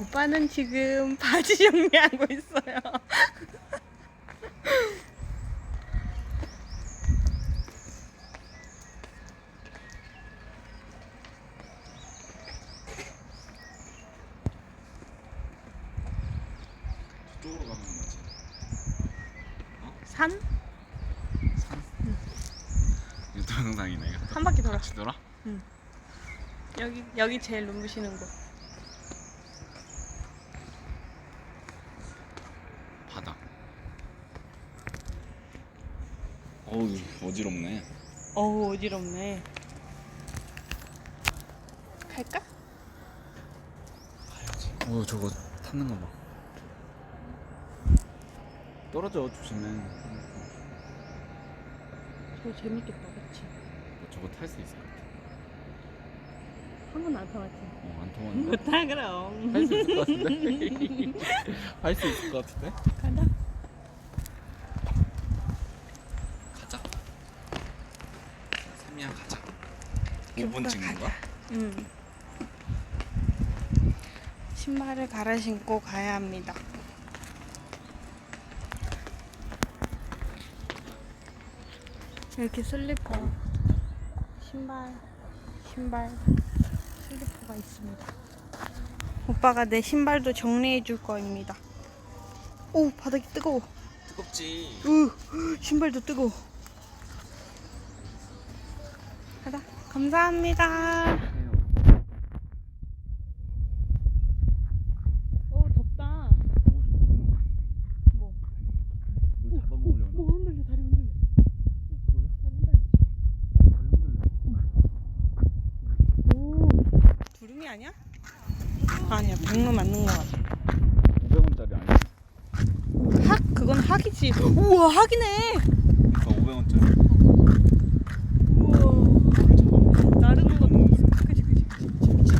오빠는 지금 바지 정리하고 있어요. 저쪽으로 가면 맞지? 산? 이거 동영상이네 이거 한 바퀴 돌아. 같이 돌아? 여기 여기 제일 눈부시는 곳. 어우 어지럽네 어우 어지럽네. 갈까? 가야지 어 저거 타는 거 봐 떨어져 조심해 저거 재밌겠다, 그렇지? 너 저거 탈 수 있을 것 같아 한 번도 안 타봤지. 어 안 통하는 못타 그럼. 할수 있을 것 같은데? 할 수 있을 것 같은데? 가자. 가자 세미야 가자 5분 찍는 거야? 응. 신발을 갈아 신고 가야 합니다. 이렇게 슬리퍼, 신발, 신발, 슬리퍼가 있습니다. 오빠가 내 신발도 정리해 줄 거입니다. 오, 바닥이 뜨거워. 뜨겁지 으, 신발도 뜨거워. 가자. 감사합니다. 오, 덥다. 뭐? 물 잡아먹으려나? 뭐 흔들려, 다리 흔들려. 오, 두rum이 아니야? 아니야, 백로 맞는 거 같아. 500원짜리 아니야? 학? 그건 학이지. 우와, 학이네. 그러니까 500원짜리 우와. 물 잡아먹는 나르는 것도 그치, 그치, 그치, 그치.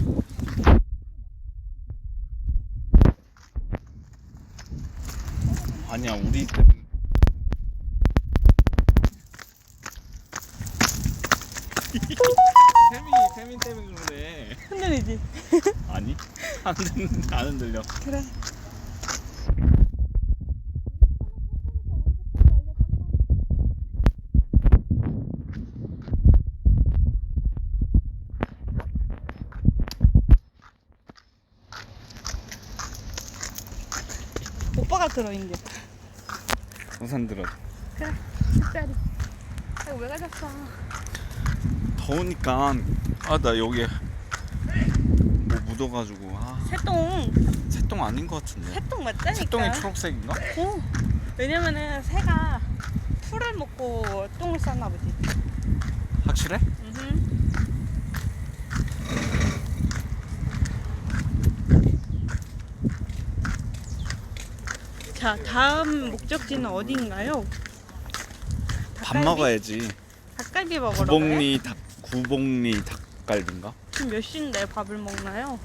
아니야 우리 때문에 세미 세미 때문에 그러네 흔들리지? 아니 안 흔들 안 흔들려 그래. 오빠가 들어 이제. 우산 들어 그래. 십자리. 아, 왜 가졌어? 더우니까 아 나 여기 뭐 묻어가지고 아 새똥. 새똥 아닌 것 같은데 새똥 맞다니까. 새똥이 초록색인가? 어. 왜냐면은 새가 풀을 먹고 똥을 쌌나 보지. 확실해? 음 자, 다음 목적지는 어디인가요? 밥 먹어야지 닭갈비 먹으러 가요? 구봉리 닭 구봉리 닭갈비인가? 지금 몇 시인데 밥을 먹나요?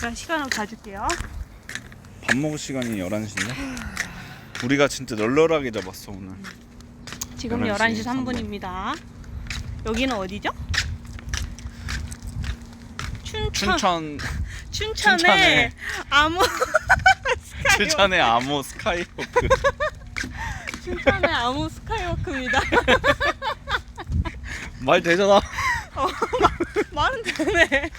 제가 시간을 봐줄게요. 밥 먹을 시간이 11시인데 우리가 진짜 널널하게 잡았어 오늘 지금 11시 11시 3분입니다. 여기는 어디죠? 춘천. 춘천 춘천의 춘천에. 아무 춘천의 암호 스카이워크 춘천의 아무 스카이워크입니다. 말 되잖아 말은 되네.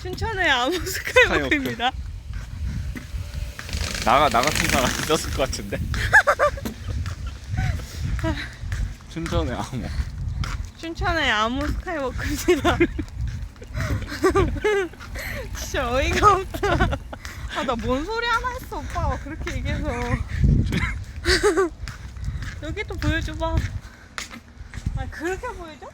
춘천의 아무 스카이워크입니다. 나가 나 같은 사람 있었을 것 같은데 춘천의 암호 춘천의 아무 스카이워크입니다. 진짜 어이가 없다. 아, 나 뭔 소리 하나 했어, 오빠가 그렇게 얘기해서. 여기 또 보여줘봐. 아, 그렇게 보여줘?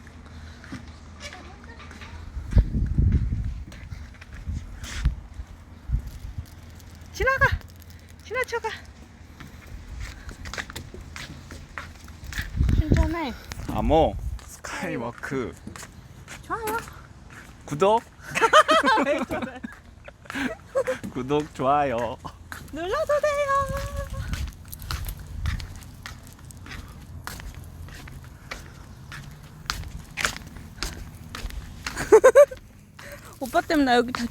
지나가! 지나쳐가! 춘천에 암호 스카이워크 좋아요. 구독 구독 좋아요 눌러도 돼요. 오빠 때문에 나 여기 다